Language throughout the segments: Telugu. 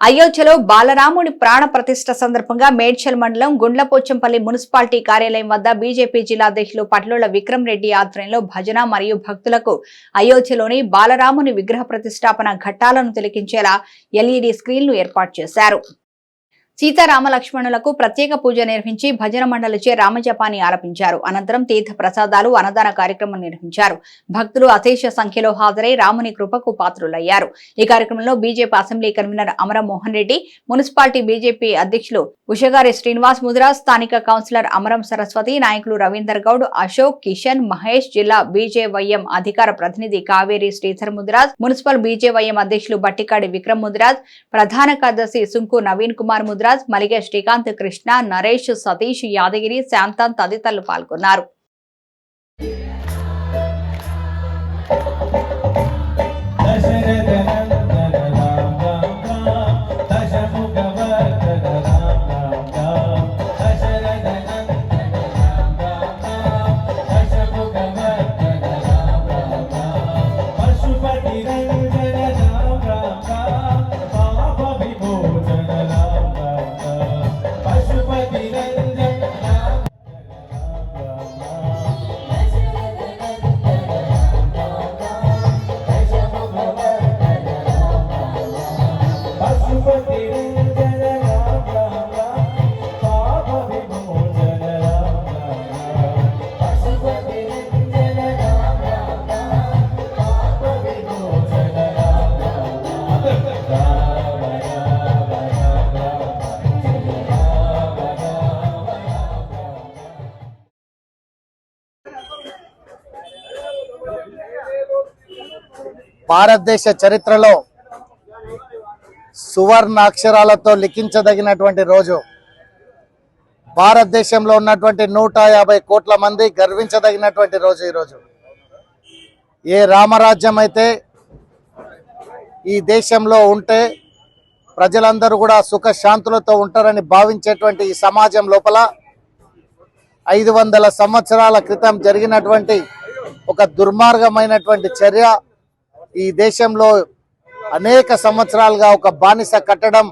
అయోధ్యలో బాలరాముడి ప్రాణ ప్రతిష్ట సందర్భంగా మేడ్చల్ మండలం గుండ్లపోచంపల్లి మున్సిపాలిటీ కార్యాలయం వద్ద బీజేపీ జిల్లాధ్యక్షులు పట్లోల విక్రమ్ రెడ్డి ఆధ్వర్యంలో భజన మరియు భక్తులకు అయోధ్యలోని బాలరాముని విగ్రహ ప్రతిష్టాపన ఘట్టాలను తిలకించేలా ఎల్ఈడి స్క్రీన్లు ఏర్పాటు చేశారు. సీతారామ లక్ష్మణులకు ప్రత్యేక పూజ నిర్వహించి భజన మండలిచే రామజపాన్ని ఆరపించారు అనంతరం తీర్థ ప్రసాదాలు అన్నదాన కార్యక్రమం నిర్వహించారు. భక్తులు అశేష సంఖ్యలో హాజరై రాముని కృపకు పాత్రులయ్యారు. ఈ కార్యక్రమంలో BJP assembly convener Amaramohan Reddy municipality BJP అధ్యక్షులు ఉషగారి శ్రీనివాస్ ముదిరాజ్ స్థానిక కౌన్సిలర్ అమరం సరస్వతి నాయకులు రవీందర్ గౌడ్ అశోక్ కిషన్ మహేష్ జిల్లా బీజేవైఎం అధికార ప్రతినిధి కావేరి శ్రీధర్ ముద్రాజ్ మున్సిపల్ బీజేవైఎం అధ్యక్షులు బట్టికాడి విక్రమ్ ముద్రాజ్ ప్రధాన కార్యదర్శి సుంకు నవీన్ కుమార్ ముదిరాజ్ మలిగే శ్రీకాంత్ కృష్ణ నరేష్ సతీష్ యాదగిరి శాంతం తదితరులు పాల్గొన్నారు. భారతదేశ చరిత్రలో సువర్ణ అక్షరాలతో లిఖించదగినటువంటి రోజు. భారతదేశంలో ఉన్నటువంటి నూట యాభై కోట్ల మంది గర్వించదగినటువంటి రోజు ఈరోజు ఏ రామరాజ్యం అయితే ఈ దేశంలో ఉంటే ప్రజలందరూ కూడా సుఖశాంతులతో ఉంటారని భావించేటువంటి ఈ సమాజం లోపల ఐదు వందల సంవత్సరాల క్రితం జరిగినటువంటి ఒక దుర్మార్గమైనటువంటి చర్య ఈ దేశంలో అనేక సంవత్సరాలుగా ఒక బానిస కట్టడం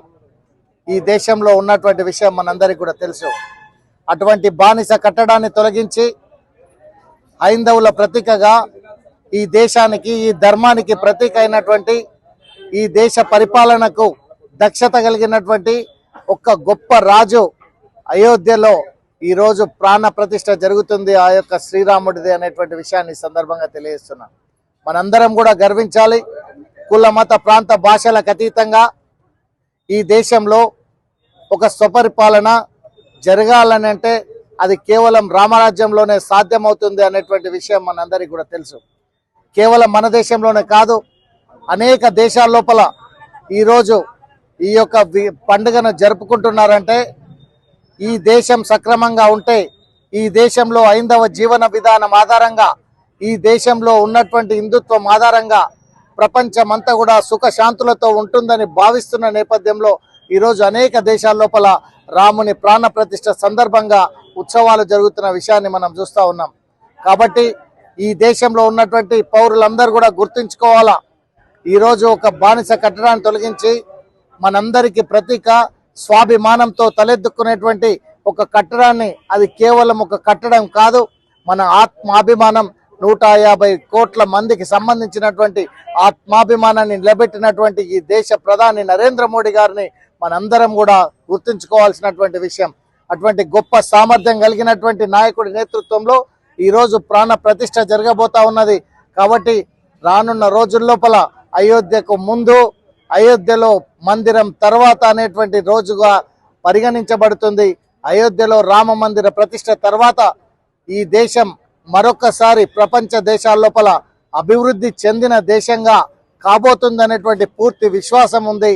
ఈ దేశంలో ఉన్నటువంటి విషయం మనందరికీ కూడా తెలుసు. అటువంటి బానిస కట్టడాన్ని తొలగించి హైందవుల ప్రతీకగా ఈ దేశానికి ఈ ధర్మానికి ప్రతీక అయినటువంటి ఈ దేశ పరిపాలనకు దక్షత కలిగినటువంటి ఒక గొప్ప రాజు అయోధ్యలో ఈరోజు ప్రాణ ప్రతిష్ట జరుగుతుంది ఆ యొక్క శ్రీరాముడిది అనేటువంటి విషయాన్ని సందర్భంగా తెలియజేస్తున్నాను. మనందరం కూడా గర్వించాలి. కుల మత ప్రాంత భాషలకు అతీతంగా ఈ దేశంలో ఒక స్వపరిపాలన జరగాలని అంటే అది కేవలం రామరాజ్యంలోనే సాధ్యమవుతుంది అనేటువంటి విషయం మనందరికీ కూడా తెలుసు. కేవలం మన దేశంలోనే కాదు అనేక దేశాల లోపల ఈరోజు ఈ యొక్క పండుగను జరుపుకుంటున్నారంటే ఈ దేశం సక్రమంగా ఉంటే ఈ దేశంలో ఐందవ జీవన విధానం ఆధారంగా ఈ దేశంలో ఉన్నటువంటి హిందుత్వం ఆధారంగా ప్రపంచమంతా కూడా సుఖశాంతులతో ఉంటుందని భావిస్తున్న నేపథ్యంలో ఈరోజు అనేక దేశాల లోపల రాముని ప్రాణ ప్రతిష్ట సందర్భంగా ఉత్సవాలు జరుగుతున్న విషయాన్ని మనం చూస్తూ ఉన్నాం. కాబట్టి ఈ దేశంలో ఉన్నటువంటి పౌరులందరూ కూడా గుర్తుంచుకోవాలా? ఈరోజు ఒక బానిస కట్టడాన్ని తొలగించి మనందరికీ ప్రతీక స్వాభిమానంతో తలెత్తుకునేటువంటి ఒక కట్టడాన్ని అది కేవలం ఒక కట్టడం కాదు మన ఆత్మాభిమానం నూట యాభై కోట్ల మందికి సంబంధించినటువంటి ఆత్మాభిమానాన్ని నిలబెట్టినటువంటి ఈ దేశ ప్రధాని నరేంద్ర మోడీ గారిని మనందరం కూడా గుర్తుంచుకోవాల్సినటువంటి విషయం. అటువంటి గొప్ప సామర్థ్యం కలిగినటువంటి నాయకుడి నేతృత్వంలో ఈరోజు ప్రాణ ప్రతిష్ట జరగబోతా ఉన్నది. కాబట్టి రానున్న రోజుల లోపల అయోధ్యకు ముందు అయోధ్యలో మందిరం తర్వాత అనేటువంటి రోజుగా పరిగణించబడుతుంది. అయోధ్యలో రామ మందిర ప్రతిష్ట తర్వాత ఈ దేశం మరొకసారి ప్రపంచ దేశాల లోపల అభివృద్ధి చెందిన దేశంగా కాబోతుంది అనేటువంటి పూర్తి విశ్వాసం ఉంది.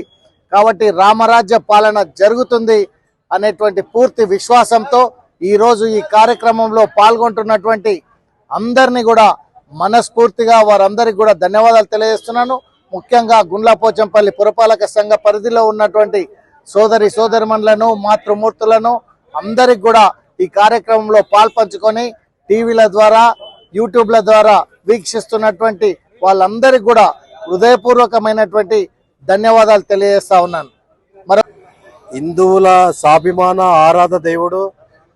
కాబట్టి రామరాజ్య పాలన జరుగుతుంది అనేటువంటి పూర్తి విశ్వాసంతో ఈరోజు ఈ కార్యక్రమంలో పాల్గొంటున్నటువంటి అందరినీ కూడా మనస్ఫూర్తిగా వారందరికీ కూడా ధన్యవాదాలు తెలియజేస్తున్నాను. ముఖ్యంగా గుండ్లపోచంపల్లి పురపాలక సంఘ పరిధిలో ఉన్నటువంటి సోదరి సోదరిమణులను మాతృమూర్తులను అందరికి కూడా ఈ కార్యక్రమంలో పాల్పంచుకొని టీవీల ద్వారా యూట్యూబ్ల ద్వారా వీక్షిస్తున్నటువంటి వాళ్ళందరికీ కూడా హృదయపూర్వకమైనటువంటి ధన్యవాదాలు తెలియజేస్తా ఉన్నాను. మరి హిందువుల స్వాభిమాన ఆరాధ దేవుడు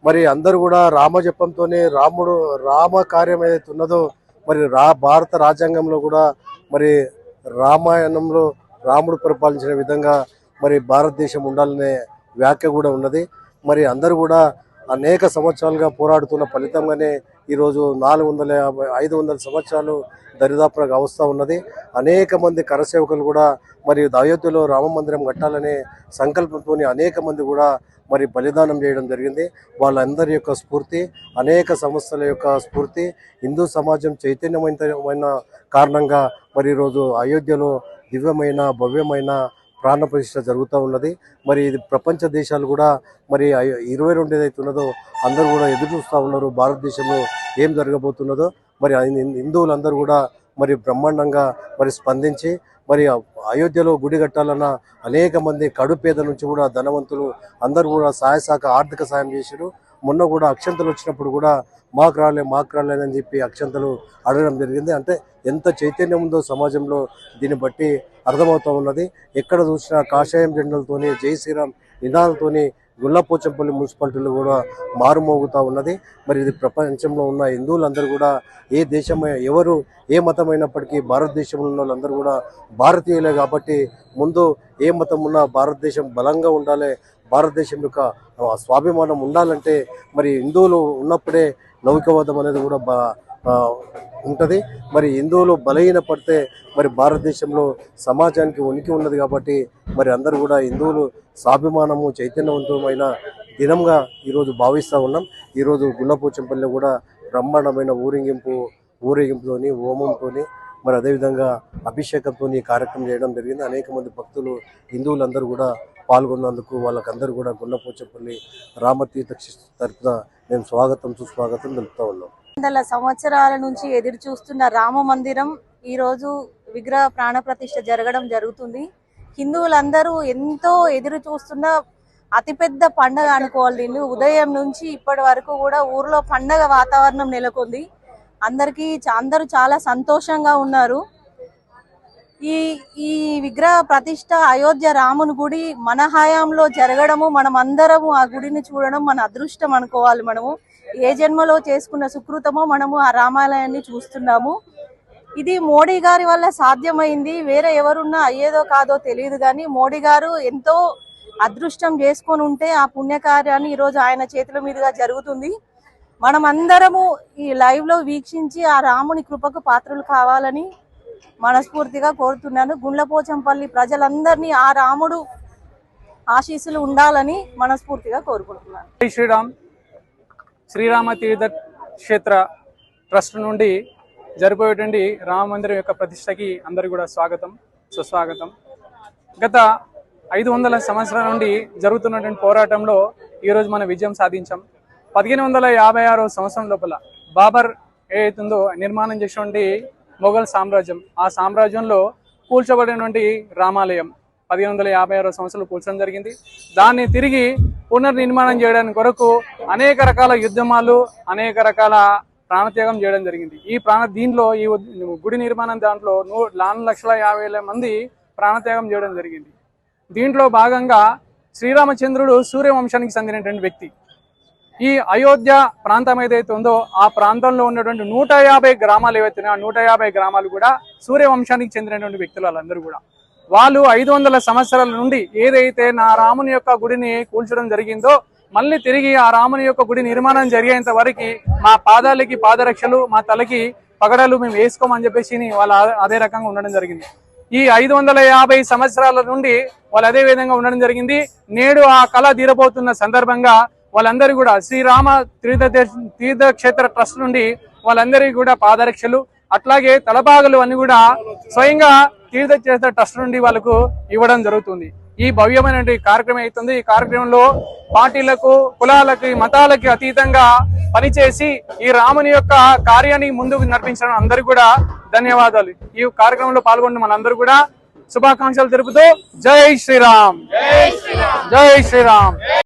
మరి అందరూ కూడా రామజపంతోనే రాముడు రామ కార్యం ఏదైతే ఉన్నదో మరి రా భారత రాజ్యాంగంలో కూడా మరి రామాయణంలో రాముడు పరిపాలించిన విధంగా మరి భారతదేశం ఉండాలనే వ్యాఖ్య కూడా ఉన్నది. మరి అందరూ కూడా అనేక సంవత్సరాలుగా పోరాడుతున్న ఫలితంగానే ఈరోజు నాలుగు వందల యాభై ఐదు వందల సంవత్సరాలు దరిదాపులకు అవస్థ ఉన్నది. అనేక మంది కరసేవకులు కూడా మరి అయోధ్యలో రామ మందిరం కట్టాలనే సంకల్పంతో అనేక మంది కూడా మరి బలిదానం చేయడం జరిగింది. వాళ్ళందరి యొక్క స్ఫూర్తి అనేక సంస్థల యొక్క స్ఫూర్తి హిందూ సమాజం చైతన్యమైన కారణంగా మరి ఈరోజు అయోధ్యలో దివ్యమైన భవ్యమైన ప్రాణ ప్రతిష్ట జరుగుతూ ఉన్నది. మరి ఇది ప్రపంచ దేశాలు కూడా మరి అయో- ఇరవై రెండు ఏదైతే ఉన్నదో అందరూ కూడా ఎదురు చూస్తూ ఉన్నారు భారతదేశంలో ఏం జరగబోతున్నదో. మరి హిందువులందరూ కూడా మరి బ్రహ్మాండంగా మరి స్పందించి మరి అయోధ్యలో గుడి కట్టాలన్న అనేక మంది కడుపేద నుంచి కూడా ధనవంతులు అందరూ కూడా సహాయ శాఖ ఆర్థిక సాయం చేశారు. మొన్న కూడా అక్షంతలు వచ్చినప్పుడు కూడా మాకు రాలే మాకు రాలేదని చెప్పి అక్షంతలు అడగడం జరిగింది. అంటే ఎంత చైతన్యం ఉందో సమాజంలో దీన్ని బట్టి అర్థమవుతూ ఉన్నది. ఎక్కడ చూసినా కాషాయం జెండలతోని జై శ్రీరామ్ నినాదాలతోని గుల్లపోచంపల్లి మున్సిపాలిటీలో కూడా మారుమోగుతూ ఉన్నది. మరి ఇది ప్రపంచంలో ఉన్న హిందువులందరూ కూడా ఏ దేశం ఎవరు ఏ మతమైనప్పటికీ భారతదేశంలో ఉన్న వాళ్ళందరూ కూడా భారతీయులే కాబట్టి ముందు ఏ మతం ఉన్నా భారతదేశం బలంగా ఉండాలి. భారతదేశం యొక్క స్వాభిమానం ఉండాలంటే మరి హిందువులు ఉన్నప్పుడే లౌకికవాదం అనేది కూడా బా ఉంటుంది. మరి హిందువులు బలహీన పడితే మరి భారతదేశంలో సమాజానికి ఉనికి ఉన్నది కాబట్టి మరి అందరూ కూడా హిందువులు స్వాభిమానము చైతన్యవంతమైన దినంగా ఈరోజు భావిస్తూ ఉన్నాం. ఈరోజు గుల్లపోచంపల్లి కూడా బ్రహ్మాండమైన ఊరేగింపు ఊరేగింపుతోని హోమంతోని మరి అదేవిధంగా అభిషేకంతో ఈ కార్యక్రమం చేయడం జరిగింది. అనేక మంది భక్తులు హిందువులందరూ కూడా పాల్గొన్నందుకు వాళ్ళకందరూ కూడా గుల్లపోచంపల్లి రామతీర్థ తరఫున తరపున మేము స్వాగతం సుస్వాగతం తెలుపుతూ ఉన్నాం. వందల సంవత్సరాల నుంచి ఎదురు చూస్తున్న రామ మందిరం ఈ రోజు విగ్రహ ప్రాణ ప్రతిష్ఠ జరగడం జరుగుతుంది. హిందువులందరూ ఎంతో ఎదురు చూస్తున్న అతిపెద్ద పండగ అనుకోవాలి దీన్ని. ఉదయం నుంచి ఇప్పటి వరకు కూడా ఊర్లో పండగ వాతావరణం నెలకొంది. అందరికీ అందరూ చాలా సంతోషంగా ఉన్నారు. ఈ ఈ విగ్రహ ప్రతిష్ట అయోధ్య రాముని గుడి మన హయాంలో జరగడము మనం అందరము ఆ గుడిని చూడడం మన అదృష్టం అనుకోవాలి మనము. ఏ జన్మలో చేసుకున్న సుకృతమో మనము ఆ రామాలయాన్ని చూస్తున్నాము. ఇది మోడీ గారి వల్ల సాధ్యమైంది. వేరే ఎవరున్నా అయ్యేదో కాదో తెలియదు కానీ మోడీ గారు ఎంతో అదృష్టం చేసుకొని ఉంటే ఆ పుణ్యకార్యాన్ని ఈరోజు ఆయన చేతుల మీదుగా జరుగుతుంది. మనం అందరము ఈ లైవ్లో వీక్షించి ఆ రాముని కృపకు పాత్రలు కావాలని మనస్ఫూర్తిగా కోరుతున్నాను. గుండ్లపోచంపల్లి ప్రజలందరినీ ఆ రాముడు ఆశీస్సులు ఉండాలని మనస్ఫూర్తిగా కోరుకుంటున్నాను. శ్రీరామ్. శ్రీరామ తీర్థ క్షేత్ర ట్రస్ట్ నుండి జరిపోయేటువంటి రామ మందిరం యొక్క ప్రతిష్టకి అందరు కూడా స్వాగతం సుస్వాగతం. గత ఐదు వందల సంవత్సరాల నుండి జరుగుతున్నటువంటి పోరాటంలో ఈరోజు మనం విజయం సాధించాం. పదిహేను వందల యాభై ఆరో సంవత్సరం లోపల బాబర్ ఏదైతుందో నిర్మాణం చేసినటువంటి మొఘల్ సామ్రాజ్యం ఆ సామ్రాజ్యంలో కూల్చబడినటువంటి రామాలయం పదిహేను వందల యాభై ఆరో సంవత్సరాలు కూల్చడం జరిగింది. దాన్ని తిరిగి పునర్నిర్మాణం చేయడానికి కొరకు అనేక రకాల యుద్ధమాలు అనేక రకాల ప్రాణత్యాగం చేయడం జరిగింది. ఈ ప్రాణ దీనిలో ఈ గుడి నిర్మాణం దాంట్లో నూ నాలుగు లక్షల యాభై వేల మంది ప్రాణత్యాగం చేయడం జరిగింది. దీంట్లో భాగంగా శ్రీరామచంద్రుడు సూర్యవంశానికి చెందినటువంటి వ్యక్తి. ఈ అయోధ్య ప్రాంతం ఏదైతే ఉందో ఆ ప్రాంతంలో ఉన్నటువంటి నూట యాభై గ్రామాలు ఏవైతే ఉన్నాయో ఆ నూట యాభై గ్రామాలు కూడా సూర్యవంశానికి చెందినటువంటి వ్యక్తులు వాళ్ళందరూ కూడా. వాళ్ళు ఐదు వందల సంవత్సరాల నుండి ఏదైతే నా రాముని యొక్క గుడిని కూల్చడం జరిగిందో మళ్ళీ తిరిగి ఆ రాముని యొక్క గుడి నిర్మాణం జరిగేంత వరకు మా పాదాలకి పాదరక్షలు మా తలకి పగడలు మేము వేసుకోమని చెప్పేసి వాళ్ళు అదే రకంగా ఉండడం జరిగింది. ఈ ఐదు వందల యాభై సంవత్సరాల నుండి వాళ్ళు అదే విధంగా ఉండడం జరిగింది. నేడు ఆ కళ తీరబోతున్న సందర్భంగా వాళ్ళందరూ కూడా శ్రీరామ తీర్థ తీర్థక్షేత్ర ట్రస్ట్ నుండి వాళ్ళందరికీ కూడా పాదరక్షలు అట్లాగే తలపాగలు అన్ని కూడా స్వయంగా తీర్థక్షేత్ర ట్రస్ట్ నుండి వాళ్ళకు ఇవ్వడం జరుగుతుంది. ఈ భవ్యమైన కార్యక్రమం అవుతుంది ఈ కార్యక్రమంలో పార్టీలకు కులాలకి మతాలకి అతీతంగా పనిచేసి ఈ రాముని యొక్క కార్యాన్ని ముందుకు నడిపించడం అందరికీ కూడా ధన్యవాదాలు. ఈ కార్యక్రమంలో పాల్గొన్న మనందరూ కూడా శుభాకాంక్షలు తెలుపుతూ జై శ్రీరామ్. జై శ్రీరామ్.